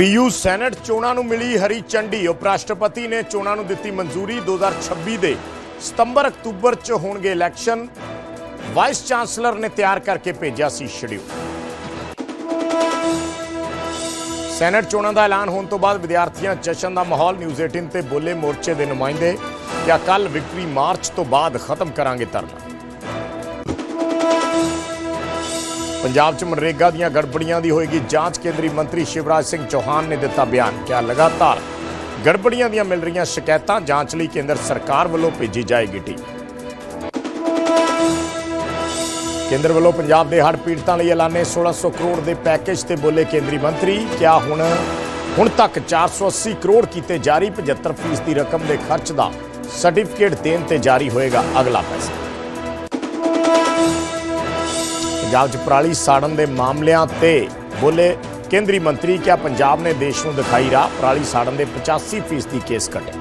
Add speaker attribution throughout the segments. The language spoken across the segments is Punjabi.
Speaker 1: ਪੀਯੂ ਸੈਨੇਟ ਚੋਣਾਂ ਨੂੰ ਮਿਲੀ ਹਰੀ ਚੰਡੀ ਉਪ ਰਾਸ਼ਟਰਪਤੀ ਨੇ ਚੋਣਾਂ ਨੂੰ ਦਿੱਤੀ ਮਨਜ਼ੂਰੀ। 2026 ਦੇ ਸਤੰਬਰ ਅਕਤੂਬਰ 'ਚ ਹੋਣਗੇ ਇਲੈਕਸ਼ਨ। ਵਾਈਸ ਚਾਂਸਲਰ ਨੇ ਤਿਆਰ ਕਰਕੇ ਭੇਜਿਆ ਸੀ ਸ਼ਡਿਊਲ। ਸੈਨੇਟ ਚੋਣਾਂ ਦਾ ਐਲਾਨ ਹੋਣ ਤੋਂ ਬਾਅਦ ਵਿਦਿਆਰਥੀਆਂ ਜਸ਼ਨ ਦਾ ਮਾਹੌਲ ਨਿਊਜ਼ 18 ਤੇ ਬੋਲੇ ਮੋਰਚੇ ਦੇ ਨੁਮਾਇੰਦੇ। ਕਿ ਕੱਲ ਵਿਕਟਰੀ ਮਾਰਚ ਤੋਂ ਬਾਅਦ ਖਤਮ ਕਰਾਂਗੇ ਧਰਨਾ। ਪੰਜਾਬ 'ਚ ਮਨਰੇਗਾ ਦੀਆਂ ਗੜਬੜੀਆਂ ਦੀ ਹੋਏਗੀ ਜਾਂਚ। ਕੇਂਦਰੀ ਮੰਤਰੀ ਸ਼ਿਵਰਾਜ ਸਿੰਘ ਚੌਹਾਨ ਨੇ ਦਿੱਤਾ ਬਿਆਨ। ਕਿਹਾ, ਲਗਾਤਾਰ ਗੜਬੜੀਆਂ ਦੀਆਂ ਮਿਲ ਰਹੀਆਂ ਸ਼ਿਕਾਇਤਾਂ ਜਾਂਚ ਲਈ ਕੇਂਦਰ ਸਰਕਾਰ ਵੱਲੋਂ ਭੇਜੀ ਜਾਏਗੀ ਟੀਮ। ਕੇਂਦਰ ਵੱਲੋਂ ਪੰਜਾਬ ਦੇ ਹੜ੍ਹ ਪੀੜਤਾਂ ਲਈ ਐਲਾਨੇ 1600 ਕਰੋੜ ਦੇ ਪੈਕੇਜ ਤੇ ਬੋਲੇ ਕੇਂਦਰੀ ਮੰਤਰੀ। ਕਿਹਾ, ਹੁਣ ਹੁਣ ਤੱਕ 480 ਕਰੋੜ ਕੀਤੇ ਜਾਰੀ 75% ਦੀ ਰਕਮ ਦੇ ਖਰਚ ਦਾ ਸਰਟੀਫਿਕੇਟ ਦੇਣ ਤੇ ਜਾਰੀ ਹੋਏਗਾ ਅਗਲਾ ਪੈਸਾ ਪੰਜਾਬ 'ਚ ਪਰਾਲੀ ਸਾੜਨ ਦੇ ਮਾਮਲਿਆਂ ਤੇ ਬੋਲੇ ਕੇਂਦਰੀ ਮੰਤਰੀ ਕਿਹਾ ਪੰਜਾਬ ਨੇ ਦੇਸ਼ ਨੂੰ ਦਿਖਾਈ ਰਾਹ, ਪਰਾਲੀ ਸਾੜਨ ਦੇ 85% ਕੇਸ ਘਟੇ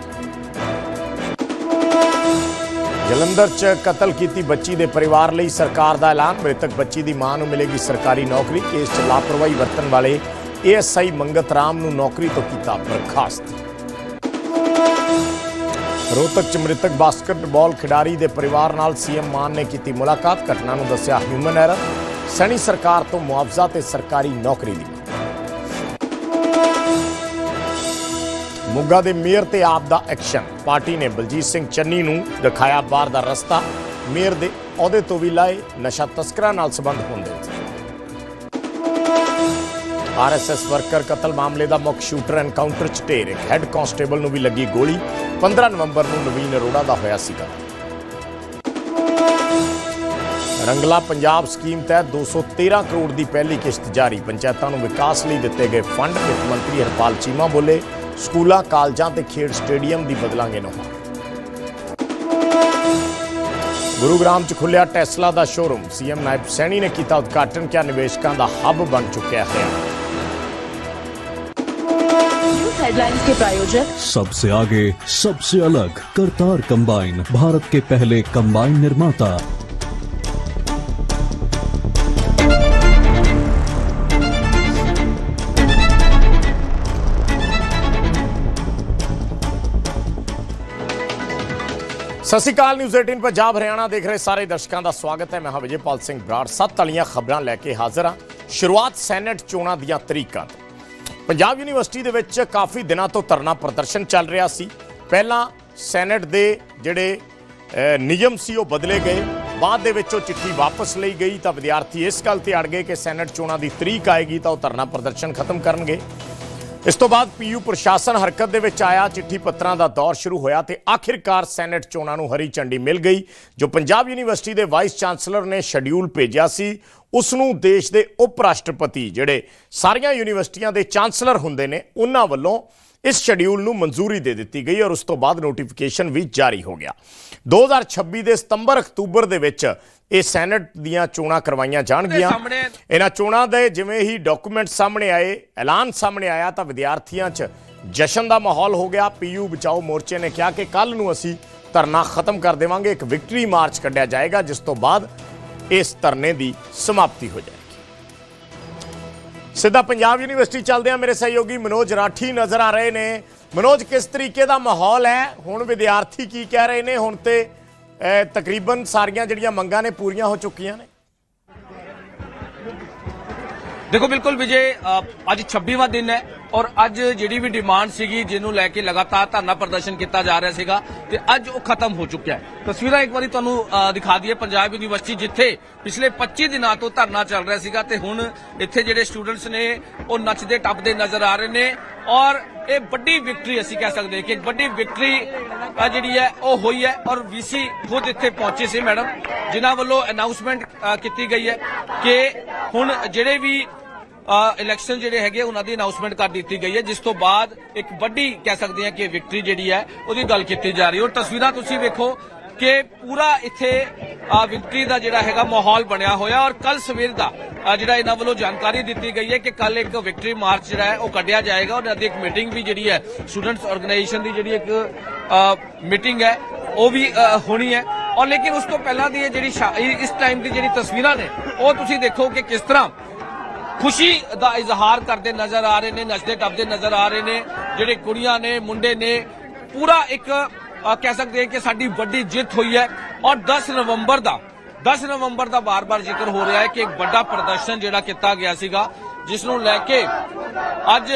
Speaker 1: ਜਲੰਧਰ 'ਚ ਕਤਲ ਕੀਤੀ ਬੱਚੀ ਦੇ ਪਰਿਵਾਰ ਲਈ ਸਰਕਾਰ ਦਾ ਐਲਾਨ, ਮ੍ਰਿਤਕ ਬੱਚੀ ਦੀ ਮਾਂ ਨੂੰ ਮਿਲੇਗੀ ਸਰਕਾਰੀ ਨੌਕਰੀ, ਕੇਸ 'ਚ ਲਾਪਰਵਾਹੀ ਵਰਤਣ ਵਾਲੇ ਏਐਸਆਈ ਮੰਗਤ ਰਾਮ ਨੂੰ ਨੌਕਰੀ ਤੋਂ ਕੀਤਾ ਬਰਖਾਸਤ। ਰੋਹਤਕ 'ਚ ਮ੍ਰਿਤਕ ਬਾਸਕਟਬਾਲ ਖਿਡਾਰੀ ਦੇ ਪਰਿਵਾਰ ਨਾਲ ਸੀਐਮ ਮਾਨ ਨੇ ਕੀਤੀ ਮੁਲਾਕਾਤ, ਘਟਨਾ ਨੂੰ ਦੱਸਿਆ ਹਿਊਮਨ ਐਰਰ ਸੈਣੀ ਸਰਕਾਰ ਤੋਂ ਮੁਆਵਜ਼ਾ ਤੇ ਸਰਕਾਰੀ ਨੌਕਰੀ ਦੀ ਮੰਗ। ਮੋਗਾ ਦੇ ਮੇਅਰ ਤੇ ਆਪ ਦਾ ਐਕਸ਼ਨ। ਪਾਰਟੀ ਨੇ ਬਲਜੀਤ ਸਿੰਘ ਚੰਨੀ ਨੂੰ ਦਿਖਾਇਆ ਬਾਹਰ ਦਾ ਰਸਤਾ। ਮੇਅਰ ਦੇ ਅਹੁਦੇ ਤੋਂ ਵੀ ਲਾਏ ਨਸ਼ਾ ਤਸਕਰਾਂ ਨਾਲ ਸੰਬੰਧ ਹੁੰਦੇ। ਆਰਐਸਐਸ ਵਰਕਰ ਕਤਲ ਮਾਮਲੇ ਦਾ ਮੁੱਖ ਸ਼ੂਟਰ ਐਨਕਾਊਂਟਰ ਚ ਢੇਰ। ਹੈੱਡ ਕਾਂਸਟੇਬਲ ਨੂੰ ਵੀ ਲੱਗੀ ਗੋਲੀ। 15 ਨਵੰਬਰ ਨੂੰ ਨਵੀਨ ਅਰੋੜਾ ਦਾ ਹੋਇਆ ਸੀ ਕਤਲ ਰੰਗਲਾ ਪੰਜਾਬ ਸਕੀਮ ਤਹਿਤ 213 ਕਰੋੜ ਦੀ ਪਹਿਲੀ ਕਿਸ਼ਤ ਜਾਰੀ ਪੰਚਾਇਤਾਂ ਨੂੰ ਵਿਕਾਸ ਲਈ ਦਿੱਤੇ ਗਏ ਫੰਡ ਵਿੱਤ ਮੰਤਰੀ ਹਰਪਾਲ ਚੀਮਾ ਬੋਲੇ ਸਕੂਲਾਂ ਕਾਲਜਾਂ ਤੇ ਖੇਡ ਸਟੇਡੀਅਮ ਦੀ ਬਦਲਾਂਗੇ ਨੁਹਾਰ ਗੁਰੂਗ੍ਰਾਮ ਚ ਖੁੱਲਿਆ ਟੈਸਲਾ ਦਾ ਸ਼ੋਰੂਮ ਸੀਐਮ ਨਾਇਬ ਸੈਣੀ ਨੇ ਕੀਤਾ ਉਦਘਾਟਨ ਕਿਹਾ ਨਿਵੇਸ਼ਕਾਂ ਦਾ ਹੱਬ ਬਣ ਚੁੱਕਿਆ ਹੈ
Speaker 2: न्यूज हेडलाइंस के प्रायोजक
Speaker 3: सबसे आगे सबसे अलग करतार कंबाइन भारत के पहले कंबाइन निर्माता
Speaker 1: ਸਤਿ ਸ਼੍ਰੀ ਅਕਾਲ ਨਿਊਜ਼ 18 ਪੰਜਾਬ, ਹਰਿਆਣਾ ਦੇਖ ਰਹੇ ਸਾਰੇ ਦਰਸ਼ਕਾਂ ਦਾ ਸਵਾਗਤ ਹੈ। ਮੈਂ ਹਾਂ ਵਿਜੇਪਾਲ ਸਿੰਘ ਬਰਾੜ। ਸੱਤ ਵਾਲੀਆਂ ਖਬਰਾਂ ਲੈ ਕੇ ਹਾਜ਼ਰ ਹਾਂ। ਸ਼ੁਰੂਆਤ ਸੈਨੇਟ ਚੋਣਾਂ ਦੀਆਂ ਤਰੀਕਾਂ ਪੰਜਾਬ ਯੂਨੀਵਰਸਿਟੀ ਦੇ ਵਿੱਚ ਕਾਫੀ ਦਿਨਾਂ ਤੋਂ ਧਰਨਾ ਪ੍ਰਦਰਸ਼ਨ ਚੱਲ ਰਿਹਾ ਸੀ। ਪਹਿਲਾਂ ਸੈਨੇਟ ਦੇ ਜਿਹੜੇ ਨਿਯਮ ਸੀ, ਉਹ ਬਦਲੇ ਗਏ। ਬਾਅਦ ਦੇ ਵਿੱਚ ਉਹ ਚਿੱਠੀ ਵਾਪਸ ਲਈ ਗਈ। ਤਾਂ ਵਿਦਿਆਰਥੀ ਇਸ ਗੱਲ ਤੇ ਅੜ ਗਏ ਕਿ ਸੈਨੇਟ ਚੋਣਾਂ ਦੀ ਤਰੀਕ ਆਏਗੀ ਤਾਂ ਉਹ ਧਰਨਾ ਪ੍ਰਦਰਸ਼ਨ ਖਤਮ ਕਰਨਗੇ। ਇਸ ਤੋਂ ਬਾਅਦ ਪੀਯੂ ਪ੍ਰਸ਼ਾਸਨ ਹਰਕਤ ਦੇ ਵਿੱਚ ਆਇਆ, ਚਿੱਠੀ ਪੱਤਰਾਂ ਦਾ ਦੌਰ ਸ਼ੁਰੂ ਹੋਇਆ ਤੇ ਆਖਿਰਕਾਰ ਸੈਨੇਟ ਚੋਣਾਂ ਨੂੰ ਹਰੀ ਝੰਡੀ ਮਿਲ ਗਈ, ਜੋ ਪੰਜਾਬ ਯੂਨੀਵਰਸਿਟੀ ਦੇ ਵਾਈਸ ਚਾਂਸਲਰ ਨੇ ਸ਼ਡਿਊਲ ਭੇਜਿਆ ਸੀ। ਉਸ ਨੂੰ ਦੇਸ਼ ਦੇ ਉਪ ਰਾਸ਼ਟਰਪਤੀ ਜਿਹੜੇ ਸਾਰੀਆਂ ਯੂਨੀਵਰਸਿਟੀਆਂ ਦੇ ਚਾਂਸਲਰ ਹੁੰਦੇ ਨੇ, ਉਹਨਾਂ ਵੱਲੋਂ ਇਸ ਸ਼ਡਿਊਲ ਨੂੰ ਮਨਜ਼ੂਰੀ ਦੇ ਦਿੱਤੀ ਗਈ ਔਰ ਉਸ ਤੋਂ ਬਾਅਦ ਨੋਟੀਫਿਕੇਸ਼ਨ ਵੀ ਜਾਰੀ ਹੋ ਗਿਆ। 2026 ਦੇ ਸਤੰਬਰ ਅਕਤੂਬਰ ਦੇ ਵਿੱਚ ਇਹ ਸੈਨੇਟ ਦੀਆਂ ਚੋਣਾਂ ਕਰਵਾਈਆਂ ਜਾਣਗੀਆਂ। ਇਹਨਾਂ ਚੋਣਾਂ ਦੇ ਜਿਵੇਂ ਹੀ ਡਾਕੂਮੈਂਟ ਸਾਹਮਣੇ ਆਏ ਐਲਾਨ ਸਾਹਮਣੇ ਆਇਆ ਤਾਂ ਵਿਦਿਆਰਥੀਆਂ 'ਚ ਜਸ਼ਨ ਦਾ ਮਾਹੌਲ ਹੋ ਗਿਆ। ਪੀਯੂ ਬਚਾਓ ਮੋਰਚੇ ਨੇ ਕਿਹਾ ਕਿ ਕੱਲ ਨੂੰ ਅਸੀਂ ਧਰਨਾ ਖਤਮ ਕਰ ਦੇਵਾਂਗੇ। ਇੱਕ ਵਿਕਟਰੀ ਮਾਰਚ ਕੱਢਿਆ ਜਾਏਗਾ ਜਿਸ ਤੋਂ ਬਾਅਦ ਇਸ ਧਰਨੇ ਦੀ ਸਮਾਪਤੀ ਹੋ ਜਾਏਗੀ। ਸਿੱਧਾ ਪੰਜਾਬ ਯੂਨੀਵਰਸਿਟੀ ਚੱਲਦੇ ਆ ਮੇਰੇ ਸਹਿਯੋਗੀ ਮਨੋਜ ਰਾਠੀ ਨਜ਼ਰ ਆ ਰਹੇ ਨੇ। ਮਨੋਜ, ਕਿਸ ਤਰੀਕੇ ਦਾ ਮਾਹੌਲ ਹੈ? ਹੁਣ ਵਿਦਿਆਰਥੀ ਕੀ ਕਹਿ ਰਹੇ ਨੇ? ਹੁਣ ਤੇ ਤਕਰੀਬਨ ਸਾਰੀਆਂ ਜਿਹੜੀਆਂ ਮੰਗਾਂ ਨੇ ਪੂਰੀਆਂ ਹੋ ਚੁੱਕੀਆਂ ਨੇ।
Speaker 4: ਦੇਖੋ, ਬਿਲਕੁਲ ਵਿਜੇ ਅੱਜ 26ਵਾਂ ਦਿਨ ਹੈ। ਔਰ ਅੱਜ ਜਿਹੜੀ ਵੀ ਡਿਮਾਂਡ ਸੀਗੀ, ਜਿਹਨੂੰ ਲੈ ਕੇ ਲਗਾਤਾਰ ਧਰਨਾ ਪ੍ਰਦਰਸ਼ਨ ਕੀਤਾ ਜਾ ਰਿਹਾ ਸੀਗਾ ਤੇ ਅੱਜ ਉਹ ਖਤਮ ਹੋ ਚੁੱਕਿਆ ਹੈ। ਤਸਵੀਰਾਂ ਇੱਕ ਵਾਰੀ ਤੁਹਾਨੂੰ ਦਿਖਾ ਦਈਏ ਪੰਜਾਬ ਯੂਨੀਵਰਸਿਟੀ, ਜਿੱਥੇ ਪਿਛਲੇ 25 ਦਿਨਾਂ ਤੋਂ ਧਰਨਾ ਚੱਲ ਰਿਹਾ ਸੀਗਾ ਤੇ ਹੁਣ ਇੱਥੇ ਜਿਹੜੇ ਸਟੂਡੈਂਟਸ ਨੇ, ਉਹ ਨੱਚਦੇ ਟੱਪਦੇ ਨਜ਼ਰ ਆ ਰਹੇ ਨੇ ਔਰ ਇਹ ਵੱਡੀ ਵਿਕਟਰੀ ਅਸੀਂ ਕਹਿ ਸਕਦੇ ਕਿ ਵੱਡੀ ਵਿਕਟਰੀ ਜਿਹੜੀ ਹੈ, ਉਹ ਹੋਈ ਹੈ ਔਰ ਵੀਸੀ ਖੁਦ ਇੱਥੇ ਪਹੁੰਚੇ ਸੀ, ਮੈਡਮ, ਜਿਨ੍ਹਾਂ ਵੱਲੋਂ ਅਨਾਉਂਸਮੈਂਟ ਕੀਤੀ ਗਈ ਹੈ ਕਿ ਹੁਣ ਜਿਹੜੇ ਵੀ ਇਲੈਕਸ਼ਨ ਜਿਹੜੇ ਹੈਗੇ ਉਹਨਾਂ ਦੀ ਅਨਾਉਂਸਮੈਂਟ ਕਰ ਦਿੱਤੀ ਗਈ ਹੈ, ਜਿਸ ਤੋਂ ਬਾਅਦ ਇੱਕ ਵੱਡੀ ਕਹਿ ਸਕਦੇ ਹਾਂ ਕਿ ਵਿਕਟਰੀ ਜਿਹੜੀ ਹੈ, ਉਹਦੀ ਗੱਲ ਕੀਤੀ ਜਾ ਰਹੀ ਹੈ। ਔਰ ਤਸਵੀਰਾਂ ਤੁਸੀਂ ਵੇਖੋ ਕਿ ਪੂਰਾ ਇੱਥੇ ਵਿਕਟਰੀ ਦਾ ਜਿਹੜਾ ਹੈਗਾ ਮਾਹੌਲ ਬਣਿਆ ਹੋਇਆ ਔਰ ਕੱਲ ਸਵੇਰ ਦਾ ਜਿਹੜਾ ਇਹਨਾਂ ਵੱਲੋਂ ਜਾਣਕਾਰੀ ਦਿੱਤੀ ਗਈ ਹੈ ਕਿ ਕੱਲ ਇੱਕ ਵਿਕਟਰੀ ਮਾਰਚ ਜਿਹੜਾ ਹੈ, ਉਹ ਕੱਢਿਆ ਜਾਏਗਾ। ਔਰ ਦੀ ਇੱਕ ਮੀਟਿੰਗ ਵੀ ਜਿਹੜੀ ਹੈ, ਸਟੂਡੈਂਟਸ ਆਰਗੇਨਾਈਜੇਸ਼ਨ ਦੀ ਜਿਹੜੀ ਇੱਕ ਮੀਟਿੰਗ ਹੈ, ਉਹ ਵੀ ਹੋਣੀ ਹੈ। ਔਰ ਲੇਕਿਨ ਉਸ ਤੋਂ ਪਹਿਲਾਂ ਦੀ ਇਹ ਜਿਹੜੀ ਇਸ ਟਾਈਮ ਦੀ ਜਿਹੜੀ ਤਸਵੀਰਾਂ ਨੇ, ਉਹ ਤੁਸੀਂ ਦੇਖੋ ਕਿ ਕਿਸ ਤਰ੍ਹਾਂ ਖੁਸ਼ੀ ਦਾ ਇਜ਼ਹਾਰ ਕਰਦੇ ਨਜ਼ਰ ਆ ਰਹੇ ਨੇ, ਨੱਚਦੇ ਟੱਪਦੇ ਨਜ਼ਰ ਆ ਰਹੇ ਨੇ, ਜਿਹੜੇ ਕੁੜੀਆਂ ਨੇ, ਮੁੰਡੇ ਨੇ, ਪੂਰਾ ਇੱਕ ਕਹਿ ਸਕਦੇ ਕਿ ਸਾਡੀ ਵੱਡੀ ਜਿੱਤ ਹੋਈ ਹੈ। ਔਰ 10 ਨਵੰਬਰ ਦਾ 10 ਨਵੰਬਰ ਦਾ ਬਾਰ-ਬਾਰ ਜ਼ਿਕਰ ਹੋ ਰਿਹਾ ਹੈ ਕਿ ਇੱਕ ਵੱਡਾ ਪ੍ਰਦਰਸ਼ਨ ਜਿਹੜਾ ਕੀਤਾ ਗਿਆ ਸੀਗਾ ਜਿਸ ਨੂੰ ਲੈ ਕੇ ਅੱਜ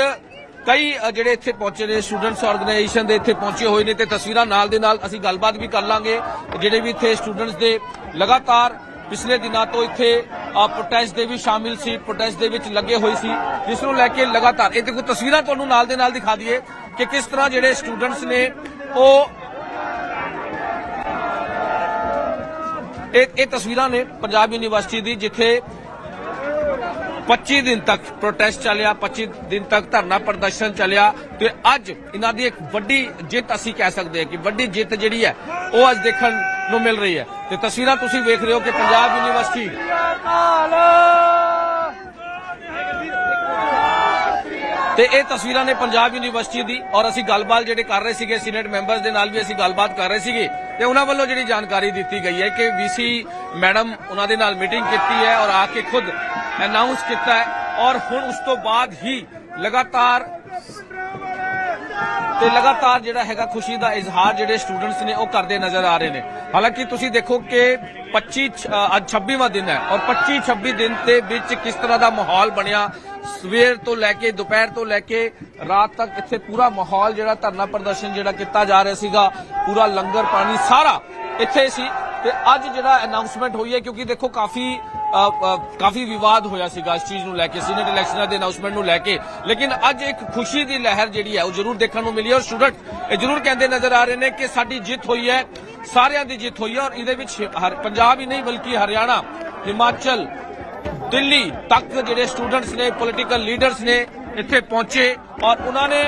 Speaker 4: ਕਈ ਜਿਹੜੇ ਇੱਥੇ ਪਹੁੰਚੇ ਨੇ, ਸਟੂਡੈਂਟਸ ਆਰਗੇਨਾਈਜੇਸ਼ਨ ਦੇ ਇੱਥੇ ਪਹੁੰਚੇ ਹੋਏ ਨੇ, ਤੇ ਤਸਵੀਰਾਂ ਨਾਲ ਦੇ ਨਾਲ ਅਸੀਂ ਗੱਲਬਾਤ ਵੀ ਕਰ ਲਾਂਗੇ, ਜਿਹੜੇ ਵੀ ਇੱਥੇ ਸਟੂਡੈਂਟਸ ਦੇ ਲਗਾਤਾਰ ਪਿਛਲੇ ਦਿਨਾਂ ਤੋਂ ਇੱਥੇ ਪ੍ਰੋਟੈਸਟ ਦੇ ਵੀ ਸ਼ਾਮਿਲ ਸੀ ਪ੍ਰੋਟੈਸਟ ਦੇ ਵਿੱਚ ਲੱਗੇ ਹੋਏ ਸੀ, ਜਿਸ ਨੂੰ ਲੈ ਕੇ ਲਗਾਤਾਰ, ਇਹ ਦੇਖੋ, ਤਸਵੀਰਾਂ ਤੁਹਾਨੂੰ ਨਾਲ ਦੇ ਨਾਲ ਦਿਖਾ ਦਈਏ ਕਿ ਕਿਸ ਤਰ੍ਹਾਂ ਜਿਹੜੇ ਸਟੂਡੈਂਟਸ ਨੇ, ਉਹ ਇਹ ਇਹ ਤਸਵੀਰਾਂ ਨੇ ਪੰਜਾਬ ਯੂਨੀਵਰਸਿਟੀ ਦੀ, ਜਿੱਥੇ 25 ਦਿਨ ਤੱਕ ਪ੍ਰੋਟੈਸਟ ਚੱਲਿਆ 25 ਦਿਨ ਤੱਕ ਧਰਨਾ ਪ੍ਰਦਰਸ਼ਨ ਚੱਲਿਆ ਤੇ ਅੱਜ ਇਹਨਾਂ ਦੀ ਇੱਕ ਵੱਡੀ ਜਿੱਤ ਅਸੀਂ ਕਹਿ ਸਕਦੇ ਹਾਂ ਕਿ ਵੱਡੀ ਜਿੱਤ ਜਿਹੜੀ ਹੈ, ਉਹ ਅੱਜ ਦੇਖਣ ਨੂੰ ਮਿਲ ਰਹੀ ਹੈ। ਤੇ ਤਸਵੀਰਾਂ ਤੁਸੀਂ ਵੇਖ ਰਹੇ ਹੋ ਕਿ ਪੰਜਾਬ ਯੂਨੀਵਰਸਿਟੀ ਤੇ ਇਹ ਤਸਵੀਰਾਂ ਨੇ ਪੰਜਾਬ ਯੂਨੀਵਰਸਿਟੀ ਦੀ ਔਰ ਅਸੀਂ ਗੱਲਬਾਤ ਜਿਹੜੇ ਕਰ ਰਹੇ ਸੀਗੇ ਸੀਨੇਟ ਮੈਂਬਰਸ ਦੇ ਨਾਲ ਵੀ ਅਸੀਂ ਗੱਲਬਾਤ ਕਰ ਰਹੇ ਸੀਗੇ ਤੇ ਉਹਨਾਂ ਵੱਲੋਂ ਜਿਹੜੀ ਜਾਣਕਾਰੀ ਦਿੱਤੀ ਗਈ ਹੈ ਕਿ ਵੀਸੀ ਮੈਡਮ ਉਹਨਾਂ ਦੇ ਨਾਲ ਮੀਟਿੰਗ ਕੀਤੀ ਹੈ ਔਰ ਆ ਕੇ ਖੁਦ ਅਨਾਉਂਸ ਕੀਤਾ ਹੈ ਔਰ ਹੁਣ ਉਸ ਤੋਂ ਬਾਅਦ ਹੀ ਲਗਾਤਾਰ ਤੇ ਲਗਾਤਾਰ ਜਿਹੜਾ ਹੈਗਾ ਖੁਸ਼ੀ ਦਾ ਇਜ਼ਹਾਰ ਜਿਹੜੇ ਸਟੂਡੈਂਟਸ ਨੇ ਉਹ ਕਰਦੇ ਨਜ਼ਰ ਆ ਰਹੇ ਨੇ। ਹਾਲਾਂਕਿ ਤੁਸੀਂ ਦੇਖੋ ਕਿ 25 ਅੱਜ 26ਵਾਂ ਦਿਨ ਹੈ ਔਰ 25 26 ਦਿਨ ਦੇ ਵਿੱਚ ਕਿਸ ਤਰ੍ਹਾਂ ਦਾ ਮਾਹੌਲ ਬਣਿਆ ਸਵੇਰ ਤੋਂ ਲੈ ਕੇ, ਦੁਪਹਿਰ ਤੋਂ ਲੈ ਕੇ ਰਾਤ ਤੱਕ ਇੱਥੇ ਪੂਰਾ ਮਾਹੌਲ ਜਿਹੜਾ ਧਰਨਾ ਪ੍ਰਦਰਸ਼ਨ ਜਿਹੜਾ ਕੀਤਾ ਜਾ ਰਿਹਾ ਸੀਗਾ, ਪੂਰਾ ਲੰਗਰ ਪਾਣੀ ਸਾਰਾ ਇੱਥੇ ਸੀ। ਤੇ ਅੱਜ ਜਿਹੜਾ ਅਨਾਉਂਸਮੈਂਟ ਹੋਈ ਹੈ, ਕਿਉਂਕਿ ਦੇਖੋ ਕਾਫੀ ਕਾਫੀ ਵਿਵਾਦ ਹੋਇਆ ਸੀਗਾ ਇਸ ਚੀਜ਼ ਨੂੰ ਲੈ ਕੇ ਸੀਨੇਟ ਇਲੈਕਸ਼ਨਾਂ ਦੇ ਅਨਾਉਂਸਮੈਂਟ ਨੂੰ ਲੈ ਕੇ। ਲੇਕਿਨ ਅੱਜ ਇੱਕ ਖੁਸ਼ੀ ਦੀ ਲਹਿਰ ਜਿਹੜੀ ਹੈ, ਉਹ ਜ਼ਰੂਰ ਦੇਖਣ ਨੂੰ ਮਿਲੀ ਔਰ ਸਟੂਡੈਂਟ ਇਹ ਜ਼ਰੂਰ ਕਹਿੰਦੇ ਨਜ਼ਰ ਆ ਰਹੇ ਨੇ ਕਿ ਸਾਡੀ ਜਿੱਤ ਹੋਈ ਹੈ, ਸਾਰਿਆਂ ਦੀ ਜਿੱਤ ਹੋਈ ਹੈ। ਔਰ ਇਹਦੇ ਵਿੱਚ ਹਰ- ਪੰਜਾਬ ਹੀ ਨਹੀਂ, ਬਲਕਿ ਹਰਿਆਣਾ, ਹਿਮਾਚਲ ਦਿੱਲੀ ਤੱਕ ਜਿਹੜੇ ਸਟੂਡੈਂਟਸ ਨੇ ਪੋਲੀਟੀਕਲ ਲੀਡਰਸ ਨੇ ਇੱਥੇ ਪਹੁੰਚੇ ਔਰ ਉਹਨਾਂ ਨੇ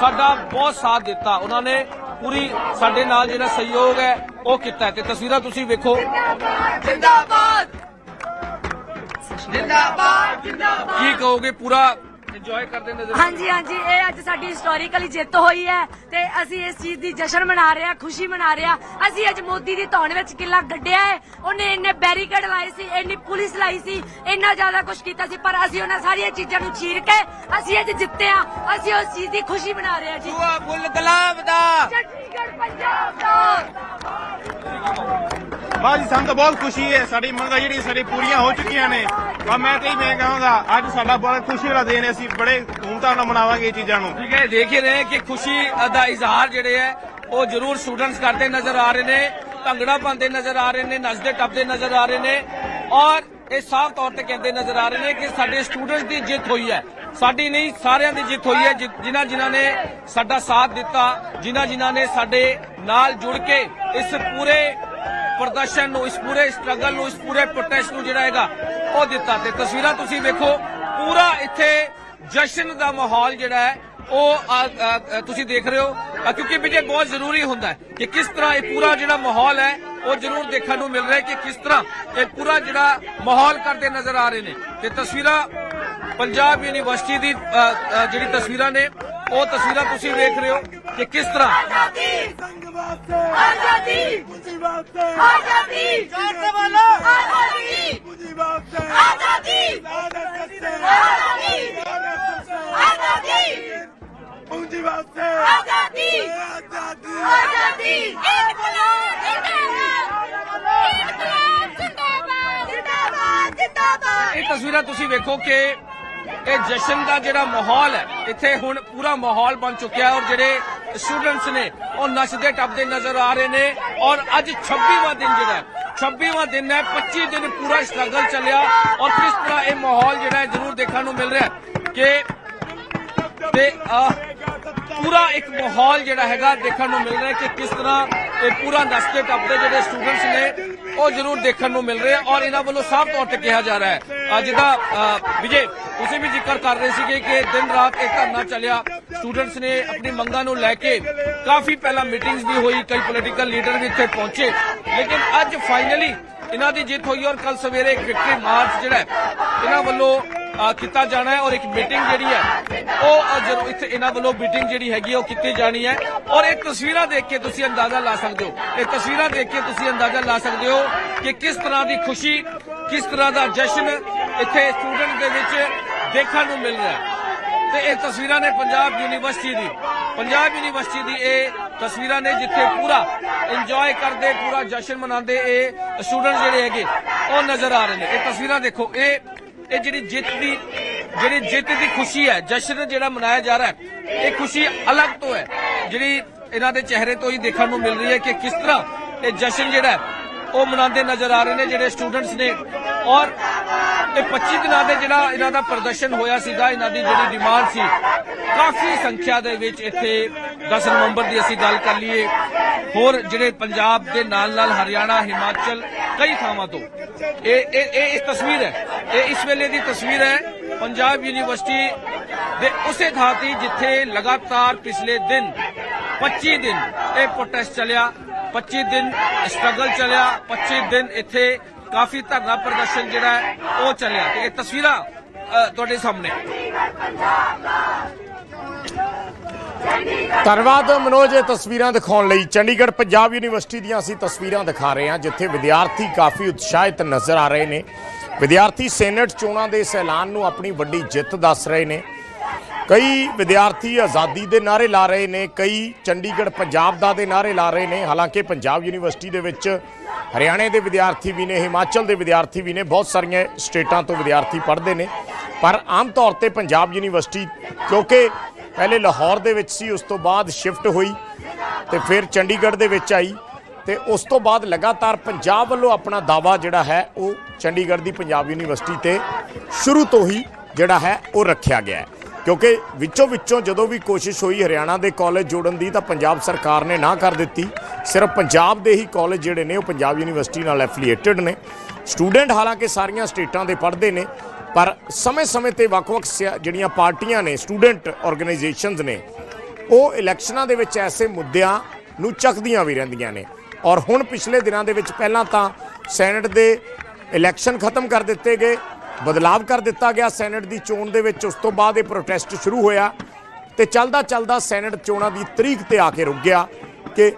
Speaker 4: ਸਾਡਾ ਬਹੁਤ ਸਾਥ ਦਿੱਤਾ। ਉਹਨਾਂ ਨੇ ਪੂਰੀ ਸਾਡੇ ਨਾਲ ਜਿਹੜਾ ਸਹਿਯੋਗ ਹੈ ਉਹ ਕੀਤਾ ਤੇ ਤਸਵੀਰਾਂ ਤੁਸੀਂ ਵੇਖੋ। ਕੀ ਕਹੋਗੇ? ਪੂਰਾ ਇੰਜੋਏ ਕਰਦੇ ਨਜ਼ਰ
Speaker 5: ਹਾਂਜੀ ਹਾਂਜੀ ਇਹ ਅੱਜ ਸਾਡੀ ਹਿਸਟੋਰੀਕਲੀ ਜਿੱਤ ਹੋਈ ਹੈ ਤੇ ਅਸੀਂ ਇਸ ਚੀਜ਼ ਦੀ ਜਸ਼ਨ ਮਨਾ ਰਹੇ ਹਾਂ ਖੁਸ਼ੀ ਮਨਾ ਰਹੇ ਹਾਂ। ਅਸੀਂ ਅੱਜ ਮੋਦੀ ਦੀ ਧੌਣ ਵਿੱਚ ਕਿਲਾ ਗੱਡਿਆ ਹੈ। ਉਹਨੇ ਇੰਨੇ ਬੈਰੀਕੇਡ ਲਾਏ ਸੀ ਇੰਨੀ ਪੁਲਿਸ ਲਾਈ ਸੀ ਇੰਨਾ ਜ਼ਿਆਦਾ ਕੁਝ ਕੀਤਾ ਸੀ ਪਰ ਅਸੀਂ ਉਹਨਾਂ ਸਾਰੀਆਂ ਚੀਜ਼ਾਂ ਨੂੰ ਚੀਰ ਕੇ ਅਸੀਂ ਅੱਜ ਜਿੱਤੇ ਹਾਂ। ਅਸੀਂ ਉਸ ਚੀਜ਼ ਦੀ ਖੁਸ਼ੀ ਮਨਾ ਰਹੇ ਹਾਂ ਜੀ।
Speaker 4: ਗੁਲਾਬ ਦਾ।
Speaker 5: ਚੰਡੀਗੜ੍ਹ ਪੰਜਾਬ ਦਾ।
Speaker 6: ਬਾਜੀ ਸਾਨੂੰ ਤਾਂ ਬਹੁਤ ਖੁਸ਼ੀ ਹੈ, ਸਾਡੀ ਮੰਗਾਂ ਜਿਹੜੀ ਸਾਡੀ ਪੂਰੀਆਂ ਹੋ ਚੁੱਕੀਆਂ ਨੇ। ਆ ਮੈਂ ਤੇ ਹੀ ਮੈਂ ਕਹਾਂਗਾ, ਅੱਜ ਸਾਡਾ ਬਹੁਤ ਖੁਸ਼ੀ ਵਾਲਾ ਦਿਨ ਹੈ, ਅਸੀਂ ਬੜੇ ਧੂਮਧਾਮ ਨਾਲ ਮਨਾਵਾਂਗੇ ਇਹ ਚੀਜ਼ਾਂ ਨੂੰ।
Speaker 4: ਠੀਕ ਹੈ ਦੇਖ ਹੀ ਰਹੇ ਕਿ ਖੁਸ਼ੀ ਦਾ ਇਜ਼ਹਾਰ ਜਿਹੜੇ ਹੈ, ਉਹ ਜ਼ਰੂਰ ਸਟੂਡੈਂਟਸ ਕਰਦੇ ਨਜ਼ਰ ਆ ਰਹੇ ਨੇ, ਭੰਗੜਾ ਪਾਉਂਦੇ ਨਜ਼ਰ ਆ ਰਹੇ ਨੇ, ਨੱਚਦੇ ਟੱਪਦੇ ਨਜ਼ਰ ਆ ਰਹੇ ਨੇ ਔਰ ਇਹ ਸਾਫ਼ ਤੌਰ ਤੇ ਕਹਿੰਦੇ ਨਜ਼ਰ ਆ ਰਹੇ ਨੇ ਕਿ ਸਾਡੇ ਸਟੂਡੈਂਟਸ ਦੀ ਜਿੱਤ ਹੋਈ ਹੈ। ਸਾਡੀ ਨਹੀਂ, ਸਾਰਿਆਂ ਦੀ ਜਿੱਤ ਹੋਈ ਹੈ, ਜਿ- ਜਿਨ੍ਹਾਂ ਜਿਨ੍ਹਾਂ ਨੇ ਸਾਡਾ ਸਾਥ ਦਿੱਤਾ, ਜਿਨ੍ਹਾਂ ਜਿਨ੍ਹਾਂ ਨੇ ਸਾਡੇ ਨਾਲ ਜੁੜ ਕੇ ਇਸ ਪੂਰੇ ਪ੍ਰਦਰਸ਼ਨ ਨੂੰ, ਇਸ ਪੂਰੇ ਸਟਰਗਲ ਨੂੰ, ਇਸ ਪੂਰੇ ਪ੍ਰੋਟੈਸਟ ਨੂੰ ਜਿਹੜਾ ਹੈਗਾ, ਉਹ ਦਿੱਤਾ ਤੇ ਤਸਵੀਰਾਂ ਤੁਸੀਂ ਵੇਖੋ, ਪੂਰਾ ਇੱਥੇ ਜਸ਼ਨ ਦਾ ਮਾਹੌਲ ਜਿਹੜਾ ਹੈ, ਉਹ ਤੁਸੀਂ ਦੇਖ ਰਹੇ ਹੋ। ਕਿਉਂਕਿ ਵਿਜੇ ਬਹੁਤ ਜ਼ਰੂਰੀ ਹੁੰਦਾ ਕਿ ਕਿਸ ਤਰ੍ਹਾਂ ਇਹ ਪੂਰਾ ਜਿਹੜਾ ਮਾਹੌਲ ਹੈ, ਉਹ ਜ਼ਰੂਰ ਦੇਖਣ ਨੂੰ ਮਿਲ ਰਿਹਾ ਕਿ ਕਿਸ ਤਰ੍ਹਾਂ ਇਹ ਪੂਰਾ ਜਿਹੜਾ ਮਾਹੌਲ ਕਰਦੇ ਨਜ਼ਰ ਆ ਰਹੇ ਨੇ। ਤੇ ਤਸਵੀਰਾਂ ਪੰਜਾਬ ਯੂਨੀਵਰਸਿਟੀ ਦੀ ਜਿਹੜੀ ਤਸਵੀਰਾਂ ਨੇ, ਉਹ ਤਸਵੀਰਾਂ ਤੁਸੀਂ ਵੇਖ ਰਹੇ ਹੋ ਕਿ ਕਿਸ ਤਰ੍ਹਾਂ ਇਹ ਤਸਵੀਰਾਂ ਤੁਸੀਂ ਵੇਖੋ ਕਿ ਇਹ ਜਸ਼ਨ ਦਾ ਜਿਹੜਾ ਮਾਹੌਲ ਹੈ ਇੱਥੇ ਹੁਣ ਪੂਰਾ ਮਾਹੌਲ ਬਣ ਚੁੱਕਿਆ ਹੈ ਔਰ ਜਿਹੜੇ ਸਟੂਡੈਂਟਸ ਨੇ ਉਹ ਨੱਚਦੇ ਟੱਪਦੇ ਨਜ਼ਰ ਆ ਰਹੇ ਨੇ ਔਰ ਅੱਜ 26ਵਾਂ ਦਿਨ ਜਿਹੜਾ ਹੈ 26ਵਾਂ ਦਿਨ ਹੈ 25 ਦਿਨ ਪੂਰਾ ਸਟਰਗਲ ਚੱਲਿਆ ਔਰ ਕਿਸ ਤਰ੍ਹਾਂ ਇਹ ਮਾਹੌਲ ਜਿਹੜਾ ਹੈ ਜ਼ਰੂਰ ਦੇਖਣ ਨੂੰ ਮਿਲ ਰਿਹਾ ਕਿ ਤੇ ਪੂਰਾ ਇੱਕ ਮਾਹੌਲ ਜਿਹੜਾ ਹੈਗਾ ਦੇਖਣ ਨੂੰ ਮਿਲ ਰਿਹਾ ਕਿ ਕਿਸ ਤਰ੍ਹਾਂ ਇਹ ਪੂਰਾ ਨੱਚਦੇ ਟੱਪਦੇ ਜਿਹੜੇ ਸਟੂਡੈਂਟਸ ਨੇ, ਉਹ ਜ਼ਰੂਰ ਦੇਖਣ ਨੂੰ ਮਿਲ ਰਿਹਾ ਔਰ ਇਹਨਾਂ ਵੱਲੋਂ ਸਾਫ਼ ਤੌਰ ਤੇ ਕਿਹਾ ਜਾ ਰਿਹਾ ਹੈ। ਅੱਜ ਦਾ ਵਿਜੇ, ਤੁਸੀਂ ਵੀ ਜ਼ਿਕਰ ਕਰ ਰਹੇ ਸੀਗੇ ਕਿ ਦਿਨ ਰਾਤ ਇਹ ਧਰਨਾ ਚੱਲਿਆ ਸਟੂਡੈਂਟਸ ਨੇ ਆਪਣੀ ਮੰਗਾਂ ਨੂੰ ਲੈ ਕੇ ਕਾਫੀ ਪਹਿਲਾਂ ਮੀਟਿੰਗਸ ਵੀ ਹੋਈ ਕਈ ਪੋਲੀਟੀਕਲ ਲੀਡਰ ਵੀ ਇੱਥੇ ਪਹੁੰਚੇ। ਲੇਕਿਨ ਅੱਜ ਫਾਈਨਲੀ ਇਹਨਾਂ ਦੀ ਜਿੱਤ ਹੋਈ ਔਰ ਕੱਲ ਸਵੇਰੇ ਇੱਕ ਵਿਕਟਰੀ ਮਾਰਚ ਜਿਹੜਾ ਇਹਨਾਂ ਵੱਲੋਂ ਕੀਤਾ ਜਾਣਾ ਹੈ ਔਰ ਇੱਕ ਮੀਟਿੰਗ ਜਿਹੜੀ ਹੈ ਉਹ ਅ, ਜਦੋਂ ਇੱਥੇ ਇਹਨਾਂ ਵੱਲੋਂ ਮੀਟਿੰਗ ਜਿਹੜੀ ਹੈਗੀ ਹੈ ਉਹ ਕੀਤੀ ਜਾਣੀ ਹੈ। ਔਰ ਇਹ ਤਸਵੀਰਾਂ ਦੇਖ ਕੇ ਤੁਸੀਂ ਅੰਦਾਜ਼ਾ ਲਾ ਸਕਦੇ ਹੋ। ਇਹ ਤਸਵੀਰਾਂ ਦੇਖ ਕੇ ਤੁਸੀਂ ਅੰਦਾਜ਼ਾ ਲਾ ਸਕਦੇ ਹੋ ਕਿ ਕਿਸ ਤਰ੍ਹਾਂ ਦੀ ਖੁਸ਼ੀ ਕਿਸ ਤਰ੍ਹਾਂ ਦਾ ਜਸ਼ਨ ਇੱਥੇ ਸਟੂਡੈਂਟ ਦੇ ਵਿੱਚ ਦੇਖਣ ਨੂੰ ਮਿਲ ਰਿਹਾ ਹੈ। ਤੇ ਇਹ ਤਸਵੀਰਾਂ ਨੇ ਪੰਜਾਬ ਯੂਨੀਵਰਸਿਟੀ ਦੀ। ਪੰਜਾਬ ਯੂਨੀਵਰਸਿਟੀ ਦੀ ਇਹ ਤਸਵੀਰਾਂ ਨੇ ਜਿੱਥੇ ਪੂਰਾ ਇੰਜੋਏ ਕਰਦੇ, ਪੂਰਾ ਜਸ਼ਨ ਮਨਾਉਂਦੇ ਇਹ ਸਟੂਡੈਂਟ ਜਿਹੜੇ ਹੈਗੇ, ਉਹ ਨਜ਼ਰ ਆ ਰਹੇ ਨੇ। ਇਹ ਤਸਵੀਰਾਂ ਦੇਖੋ, ਇਹ ਇਹ ਜਿਹੜੀ ਜਿੱਤ ਦੀ, ਜਿਹੜੀ ਜਿੱਤ ਦੀ ਖੁਸ਼ੀ ਹੈ, ਜਸ਼ਨ ਜਿਹੜਾ ਮਨਾਇਆ ਜਾ ਰਿਹਾ ਹੈ ਇਹ ਖੁਸ਼ੀ ਅਲੱਗ ਤੋਂ ਹੈ। ਜਿਹੜੀ ਇਹਨਾਂ ਦੇ ਚਿਹਰੇ ਤੋਂ ਹੀ ਦੇਖਣ ਨੂੰ ਮਿਲ ਰਹੀ ਹੈ ਕਿ ਕਿਸ ਤਰ੍ਹਾਂ ਇਹ ਜਸ਼ਨ ਜਿਹੜਾ ਹੈ ਉਹ ਮਨਾਉਂਦੇ ਨਜ਼ਰ ਆ ਰਹੇ ਨੇ ਜਿਹੜੇ ਸਟੂਡੈਂਟਸ ਨੇ। ਔਰ ਇਹ 25 ਦਿਨਾਂ ਦੇ ਜਿਹੜਾ ਇਹਨਾਂ ਦਾ ਪ੍ਰਦਰਸ਼ਨ ਹੋਇਆ ਸੀਗਾ, ਇਹਨਾਂ ਦੀ ਜਿਹੜੀ ਡਿਮਾਂਡ ਸੀ, ਕਾਫੀ ਸੰਖਿਆ ਦੇ ਵਿੱਚ ਇੱਥੇ 10 ਨਵੰਬਰ ਦੀ ਅਸੀਂ ਗੱਲ ਕਰ ਲਈਏ। ਹੋਰ ਜਿਹੜੇ ਪੰਜਾਬ ਦੇ ਨਾਲ ਨਾਲ ਹਰਿਆਣਾ, ਹਿਮਾਚਲ, ਕਈ ਥਾਵਾਂ ਤੋਂ। ਇਹ ਇਹ ਇਹ ਤਸਵੀਰ ਹੈ। ਇਹ ਇਸ ਵੇਲੇ ਦੀ ਤਸਵੀਰ ਹੈ। ਪੰਜਾਬ ਯੂਨੀਵਰਸਿਟੀ ਦੇ ਉਸੇ ਥਾਂ ਤੇ ਜਿੱਥੇ ਲਗਾਤਾਰ ਪਿਛਲੇ ਦਿਨ 25 ਦਿਨ ਇਹ ਪ੍ਰੋਟੈਸਟ ਚੱਲਿਆ। 25 ਦਿਨ ਸਟਰਗਲ ਚੱਲਿਆ। 25 ਦਿਨ ਇੱਥੇ ਕਾਫੀ ਧਰਨਾ ਪ੍ਰਦਰਸ਼ਨ ਜਿਹੜਾ ਹੈ, ਉਹ ਚੱਲਿਆ ਤੇ ਇਹ ਤਸਵੀਰਾਂ ਤੁਹਾਡੇ ਸਾਹਮਣੇ।
Speaker 1: ਧੰਨਵਾਦ ਮਨੋਜ, ਇਹ ਤਸਵੀਰਾਂ ਦਿਖਾਉਣ ਲਈ। ਚੰਡੀਗੜ੍ਹ ਪੰਜਾਬ ਯੂਨੀਵਰਸਿਟੀ ਦੀਆਂ ਅਸੀਂ ਤਸਵੀਰਾਂ ਦਿਖਾ ਰਹੇ ਹਾਂ, ਜਿੱਥੇ ਵਿਦਿਆਰਥੀ ਕਾਫੀ ਉਤਸ਼ਾਹਿਤ ਨਜ਼ਰ ਆ ਰਹੇ ਨੇ। ਵਿਦਿਆਰਥੀ ਸੈਨੇਟ ਚੋਣਾਂ ਦੇ ਇਸ ਐਲਾਨ ਨੂੰ ਆਪਣੀ ਵੱਡੀ ਜਿੱਤ ਦੱਸ ਰਹੇ ਨੇ। ਕਈ ਵਿਦਿਆਰਥੀ ਆਜ਼ਾਦੀ ਦੇ ਨਾਰੇ ਲਾ ਰਹੇ ਨੇ, ਕਈ ਚੰਡੀਗੜ੍ਹ ਪੰਜਾਬ ਦਾ ਦੇ ਨਾਰੇ ਲਾ ਰਹੇ ਨੇ, ਹਾਲਾਂਕਿ ਪੰਜਾਬ ਯੂਨੀਵਰਸਿਟੀ ਦੇ ਵਿੱਚ ਹਰਿਆਣੇ ਦੇ ਵਿਦਿਆਰਥੀ ਵੀ ਨੇ, ਹਿਮਾਚਲ ਦੇ ਵਿਦਿਆਰਥੀ ਵੀ ਨੇ, ਬਹੁਤ ਸਾਰੀਆਂ ਸਟੇਟਾਂ ਤੋਂ ਵਿਦਿਆਰਥੀ ਪੜ੍ਹਦੇ ਨੇ। ਪਰ ਆਮ ਤੌਰ ਤੇ ਪੰਜਾਬ ਯੂਨੀਵਰਸਿਟੀ, ਕਿਉਂਕਿ ਪਹਿਲੇ ਲਾਹੌਰ ਦੇ ਵਿੱਚ ਸੀ, ਉਸ ਤੋਂ ਬਾਅਦ ਸ਼ਿਫਟ ਹੋਈ ਤੇ ਫਿਰ ਚੰਡੀਗੜ੍ਹ ਦੇ ਵਿੱਚ ਆਈ ਤੇ ਉਸ ਤੋਂ ਬਾਅਦ ਲਗਾਤਾਰ ਪੰਜਾਬ ਵੱਲੋਂ ਆਪਣਾ ਦਾਵਾ ਜਿਹੜਾ ਹੈ, ਉਹ ਚੰਡੀਗੜ੍ਹ ਦੀ ਪੰਜਾਬ ਯੂਨੀਵਰਸਿਟੀ ਤੇ ਸ਼ੁਰੂ ਤੋਂ ਹੀ ਜਿਹੜਾ ਹੈ, ਉਹ ਰੱਖਿਆ ਗਿਆ ਹੈ। ਕਿਉਂਕਿ ਵਿੱਚੋਂ ਵਿੱਚੋਂ ਜਦੋਂ ਵੀ ਕੋਸ਼ਿਸ਼ ਹੋਈ ਹਰਿਆਣਾ ਦੇ ਕਾਲਜ ਜੋੜਨ ਦੀ ਤਾਂ ਪੰਜਾਬ ਸਰਕਾਰ ਨੇ ਨਾ ਕਰ ਦਿੱਤੀ। ਸਿਰਫ ਪੰਜਾਬ ਦੇ ਹੀ ਕਾਲਜ ਜਿਹੜੇ ਨੇ ਉਹ ਪੰਜਾਬ ਯੂਨੀਵਰਸਿਟੀ ਨਾਲ ਐਫੀਲੀਏਟਡ ਨੇ। ਸਟੂਡੈਂਟ ਹਾਲਾਂਕਿ ਸਾਰੀਆਂ ਸਟੇਟਾਂ ਦੇ ਪੜ੍ਹਦੇ ਨੇ, ਪਰ ਸਮੇਂ-ਸਮੇਂ ਤੇ ਵੱਖ-ਵੱਖ ਸਿਆ- ਜਿਹੜੀਆਂ ਪਾਰਟੀਆਂ ਨੇ, ਸਟੂਡੈਂਟ ਆਰਗੇਨਾਈਜੇਸ਼ਨਸ ਨੇ, ਉਹ ਇਲੈਕਸ਼ਨਾਂ ਦੇ ਵਿੱਚ ਐਸੇ ਮੁੱਦਿਆਂ ਨੂੰ ਚੱਕਦੀਆਂ ਵੀ ਰਹਿੰਦੀਆਂ ਨੇ। ਔਰ ਹੁਣ ਪਿਛਲੇ ਦਿਨਾਂ ਦੇ ਵਿੱਚ ਪਹਿਲਾਂ ਤਾਂ ਸੈਨੇਟ ਦੇ ਇਲੈਕਸ਼ਨ ਖਤਮ ਕਰ ਦਿੱਤੇ ਗਏ ਬਦਲਾਵ ਕਰ ਦਿੱਤਾ ਗਿਆ ਸੈਨੇਟ ਦੀ ਚੋਣ ਦੇ ਵਿੱਚ। ਉਸ ਤੋਂ ਬਾਅਦ ਇਹ ਪ੍ਰੋਟੈਸਟ ਸ਼ੁਰੂ ਹੋਇਆ ਤੇ ਚੱਲਦਾ ਚੱਲਦਾ ਸੈਨੇਟ ਚੋਣਾਂ ਦੀ ਤਰੀਕ ਤੇ ਆ ਕੇ ਰੁਕ ਗਿਆ ਕਿ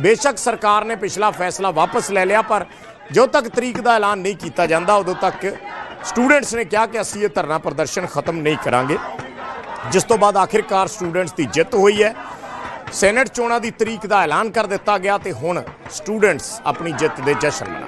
Speaker 1: ਬੇਸ਼ੱਕ ਸਰਕਾਰ ਨੇ ਪਿਛਲਾ ਫੈਸਲਾ ਵਾਪਸ ਲੈ ਲਿਆ, ਪਰ ਜਦੋਂ ਤੱਕ ਤਰੀਕ ਦਾ ਐਲਾਨ ਨਹੀਂ ਕੀਤਾ ਜਾਂਦਾ, ਉਦੋਂ ਤੱਕ ਸਟੂਡੈਂਟਸ ਨੇ ਕਿਹਾ ਕਿ ਅਸੀਂ ਇਹ ਧਰਨਾ ਪ੍ਰਦਰਸ਼ਨ ਖਤਮ ਨਹੀਂ ਕਰਾਂਗੇ। ਜਿਸ ਤੋਂ ਬਾਅਦ ਆਖਿਰਕਾਰ ਸਟੂਡੈਂਟਸ ਦੀ ਜਿੱਤ ਹੋਈ ਹੈ। ਸੈਨੇਟ ਚੋਣਾਂ ਦੀ ਤਰੀਕ ਦਾ ਐਲਾਨ ਕਰ ਦਿੱਤਾ ਗਿਆ ਤੇ ਹੁਣ ਸਟੂਡੈਂਟਸ ਆਪਣੀ ਜਿੱਤ ਦੇ ਜਸ਼ਨ ਮਨਾ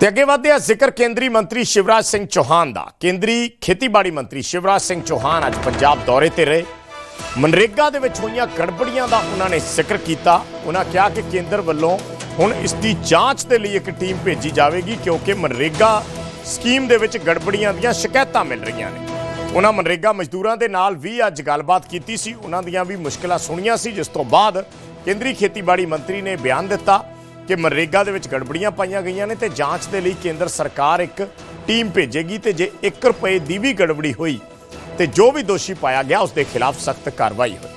Speaker 1: ਤੇ ਅੱਗੇ ਵਧਦੇ ਆ ਜ਼ਿਕਰ ਕੇਂਦਰੀ ਮੰਤਰੀ ਸ਼ਿਵਰਾਜ ਸਿੰਘ ਚੌਹਾਨ ਦਾ। ਕੇਂਦਰੀ ਖੇਤੀਬਾੜੀ ਮੰਤਰੀ ਸ਼ਿਵਰਾਜ ਸਿੰਘ ਚੌਹਾਨ ਅੱਜ ਪੰਜਾਬ ਦੌਰੇ ਤੇ ਰਹੇ। ਮਨਰੇਗਾ ਦੇ ਵਿੱਚ ਹੋਈਆਂ ਗੜਬੜੀਆਂ ਦਾ ਉਹਨਾਂ ਨੇ ਜ਼ਿਕਰ ਕੀਤਾ। ਉਹਨਾਂ ਕਿਹਾ ਕਿ ਕੇਂਦਰ ਵੱਲੋਂ ਹੁਣ ਇਸ ਦੀ ਜਾਂਚ ਦੇ ਲਈ ਇੱਕ ਟੀਮ ਭੇਜੀ ਜਾਵੇਗੀ ਕਿਉਂਕਿ ਮਨਰੇਗਾ ਸਕੀਮ ਦੇ ਵਿੱਚ ਗੜਬੜੀਆਂ ਦੀਆਂ ਸ਼ਿਕਾਇਤਾਂ ਮਿਲ ਰਹੀਆਂ ਨੇ। ਉਹਨਾਂ ਮਨਰੇਗਾ ਮਜ਼ਦੂਰਾਂ ਦੇ ਨਾਲ ਵੀ ਅੱਜ ਗੱਲਬਾਤ ਕੀਤੀ ਸੀ। ਉਹਨਾਂ ਦੀਆਂ ਵੀ ਮੁਸ਼ਕਲਾਂ ਸੁਣੀਆਂ ਸੀ, ਜਿਸ ਤੋਂ ਬਾਅਦ ਕੇਂਦਰੀ ਖੇਤੀਬਾੜੀ ਮੰਤਰੀ ਨੇ ਬਿਆਨ ਦਿੱਤਾ। ਕਿ ਮਨਰੇਗਾ ਦੇ ਵਿੱਚ ਗੜਬੜੀਆਂ ਪਾਈਆਂ ਗਈਆਂ ਨੇ ਤੇ ਜਾਂਚ ਦੇ ਲਈ ਕੇਂਦਰ ਸਰਕਾਰ ਇੱਕ ਟੀਮ ਭੇਜੇਗੀ ਤੇ ਜੇ 1 ਰੁਪਏ ਦੀ ਵੀ ਗੜਬੜੀ ਹੋਈ ਤੇ ਜੋ ਵੀ ਦੋਸ਼ੀ ਪਾਇਆ ਗਿਆ ਉਸ ਦੇ ਖਿਲਾਫ ਸਖਤ ਕਾਰਵਾਈ ਹੋਈ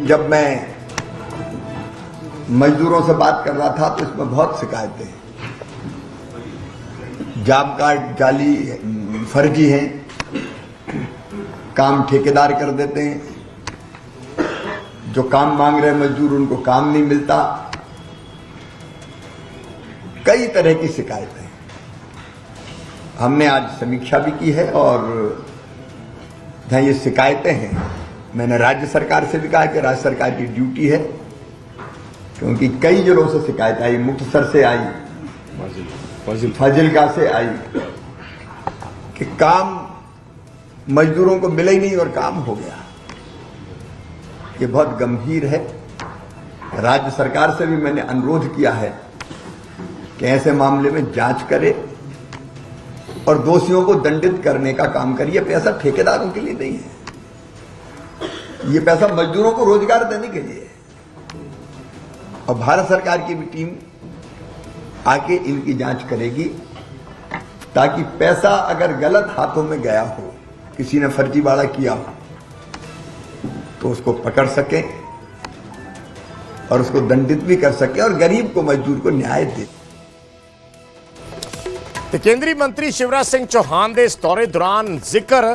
Speaker 7: जब मैं मजदूरों से बात कर रहा था तो इसमें बहुत शिकायतें हैं जॉब कार्ड जाली फर्जी हैं काम ठेकेदार कर देते हैं जो काम मांग रहे मजदूर उनको काम नहीं मिलता। कई तरह की शिकायतें। हमने आज समीक्षा भी की है और जहाँ ये शिकायतें हैं मैंने राज्य सरकार से भी कहा कि राज्य सरकार की ड्यूटी है क्योंकि कई जिलों से शिकायत आई मुक्तसर से आई फाजिलका से आई कि काम मजदूरों को मिला ही नहीं और काम हो गया। ये बहुत गंभीर है। राज्य सरकार से भी मैंने अनुरोध किया है कि ऐसे मामले में जाँच करे और दोषियों को दंडित करने का काम करिए। पैसा ठेकेदारों के लिए नहीं है। ये पैसा मजदूरों को रोज़गार देने के लिए है। और भारत सरकार की भी टीम आके इनकी जाँच करेगी ताकि पैसा अगर गलत हाथों में गया हो, किसी ने फर्जीवाड़ा किया हो तो उसको पकड़ सके और उसको दंडित भी कर सके और गरीब को मजदूर को न्याय दे
Speaker 1: ਤੇ ਕੇਂਦਰੀ ਮੰਤਰੀ ਸ਼ਿਵਰਾਜ ਸਿੰਘ ਚੌਹਾਨ ਦੇ ਇਸ ਦੌਰੇ ਦੌਰਾਨ ਜ਼ਿਕਰ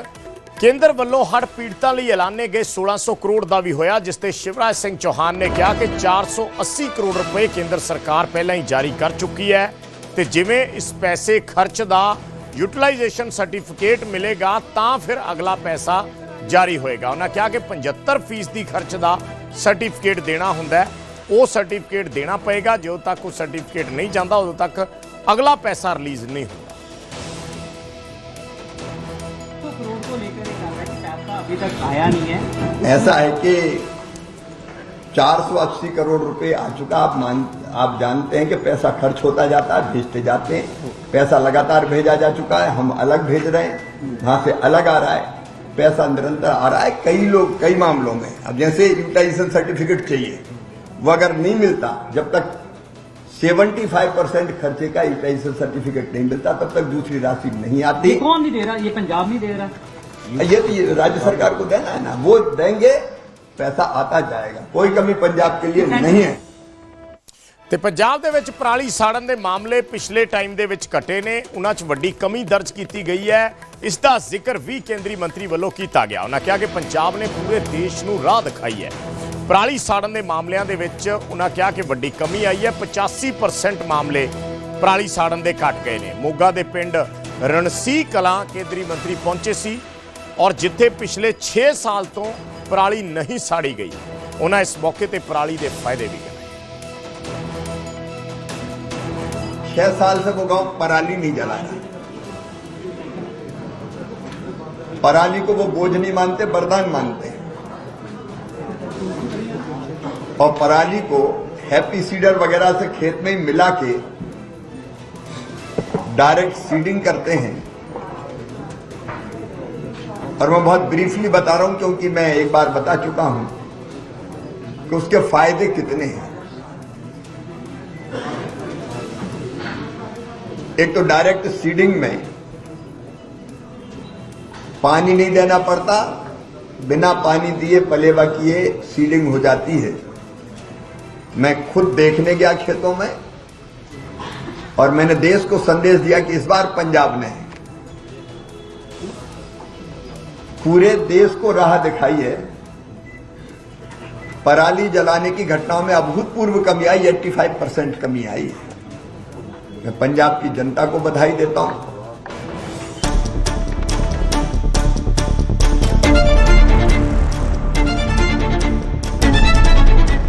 Speaker 1: ਕੇਂਦਰ ਵੱਲੋਂ ਹੜ੍ਹ ਪੀੜਤਾਂ ਲਈ ਐਲਾਨੇ ਗਏ 1600 ਕਰੋੜ ਦਾ ਵੀ ਹੋਇਆ ਜਿਸ ਤੇ ਸ਼ਿਵਰਾਜ ਸਿੰਘ ਚੌਹਾਨ ਨੇ ਕਿਹਾ ਕਿ 480 ਕਰੋੜ ਰੁਪਏ ਕੇਂਦਰ ਸਰਕਾਰ ਪਹਿਲਾਂ ਹੀ ਜਾਰੀ ਕਰ ਚੁੱਕੀ ਹੈ ਤੇ ਜਿਵੇਂ ਇਸ ਪੈਸੇ ਖਰਚ ਦਾ ਯੂਟਿਲਾਈਜੇਸ਼ਨ ਸਰਟੀਫਿਕੇਟ ਮਿਲੇਗਾ ਤਾਂ ਫਿਰ ਅਗਲਾ ਪੈਸਾ ਜਾਰੀ ਹੋਏਗਾ ਉਹਨਾਂ ਕਿਹਾ ਕਿ 75% ਦੀ ਖਰਚ ਦਾ ਸਰਟੀਫਿਕੇਟ ਦੇਣਾ ਹੁੰਦਾ ਹੈ ਉਹ ਸਰਟੀਫਿਕੇਟ ਦੇਣਾ ਪਏਗਾ ਜਦੋਂ ਤੱਕ ਉਹ ਸਰਟੀਫਿਕੇਟ ਨਹੀਂ ਜਾਂਦਾ ਉਦੋਂ ਤੱਕ ਅਗਲਾ ਪੈਸਾ ਰਿਲੀਜ਼ ਨਹੀਂ ਹੁੰਦਾ
Speaker 8: करोड़ को लेकर एक आ रहा है कि पैसा अभी तक आया नहीं है
Speaker 7: ऐसा है कि 480 करोड़ रुपए आ चुका आप मान आप जानते हैं कि पैसा खर्च होता जाता है भेजते जाते हैं पैसा लगातार भेजा जा चुका है हम अलग भेज रहे हैं वहां से अलग आ रहा है पैसा निरंतर आ रहा है कई लोग कई मामलों में। अब जैसे यूटिलाइजेशन सर्टिफिकेट चाहिए वो अगर नहीं मिलता जब तक 75 परसेंट खर्चे का यूटिलाइजेशन सर्टिफिकेट नहीं मिलता तब तक दूसरी राशि नहीं आती।
Speaker 8: कौन नहीं दे रहा? ये पंजाब नहीं दे रहा?
Speaker 7: ये तो ये राज्य सरकार को देना है ना। वो देंगे पैसा आता जाएगा। कोई कमी पंजाब के लिए नहीं है।
Speaker 1: ਤੇ ਪੰਜਾਬ ਦੇ ਵਿੱਚ ਪਰਾਲੀ ਸਾੜਨ ਦੇ ਮਾਮਲੇ ਪਿਛਲੇ ਟਾਈਮ ਦੇ ਵਿੱਚ ਘਟੇ ਨੇ। ਉਹਨਾਂ 'ਚ ਵੱਡੀ ਕਮੀ ਦਰਜ ਕੀਤੀ ਗਈ ਹੈ। ਇਸ ਦਾ ਜ਼ਿਕਰ ਵੀ ਕੇਂਦਰੀ ਮੰਤਰੀ ਵੱਲੋਂ ਕੀਤਾ ਗਿਆ। ਉਹਨਾਂ ਕਿਹਾ ਕਿ ਪੰਜਾਬ ਨੇ ਪੂਰੇ ਦੇਸ਼ ਨੂੰ ਰਾਹ ਦਿਖਾਈ ਹੈ। ਪਰਾਲੀ ਸਾੜਨ ਦੇ ਮਾਮਲਿਆਂ ਦੇ ਵਿੱਚ ਉਹਨਾਂ ਕਿਹਾ ਕਿ ਵੱਡੀ ਕਮੀ ਆਈ ਹੈ। 85% ਮਾਮਲੇ ਪਰਾਲੀ ਸਾੜਨ ਦੇ ਘਟ ਗਏ ਨੇ। ਮੋਗਾ ਦੇ ਪਿੰਡ ਰਣਸੀ ਕਲਾਂ ਕੇਂਦਰੀ ਮੰਤਰੀ ਪਹੁੰਚੇ ਸੀ ਔਰ ਜਿੱਥੇ ਪਿਛਲੇ 6 ਸਾਲ ਤੋਂ ਪਰਾਲੀ ਨਹੀਂ ਸਾੜੀ ਗਈ। ਉਹਨਾਂ ਇਸ ਮੌਕੇ ਤੇ ਪਰਾਲੀ ਦੇ ਫਾਇਦੇ ਵੀ
Speaker 7: छह साल से वो गाँव पराली नहीं जला रहा पराली को वो बोझ नहीं मानते, वरदान मानते हैं। और पराली को हैप्पी सीडर वगैरह से खेत में ही मिला के डायरेक्ट सीडिंग करते हैं। और मैं बहुत ब्रीफली बता रहा हूँ, क्योंकि मैं एक बार बता चुका हूँ कि उसके फ़ायदे कितने हैं। एक तो डायरेक्ट सीडिंग में पानी नहीं देना पड़ता, बिना पानी दिए पलेवा किए सीडिंग हो जाती है। मैं खुद देखने गया खेतों में और मैंने देश को संदेश दिया कि इस बार पंजाब ने पूरे देश को राह दिखाई है। पराली जलाने की घटनाओं में अभूतपूर्व कमी आई, 85 परसेंट कमी आई है। मैं पंजाब की जनता को बधाई देता हूं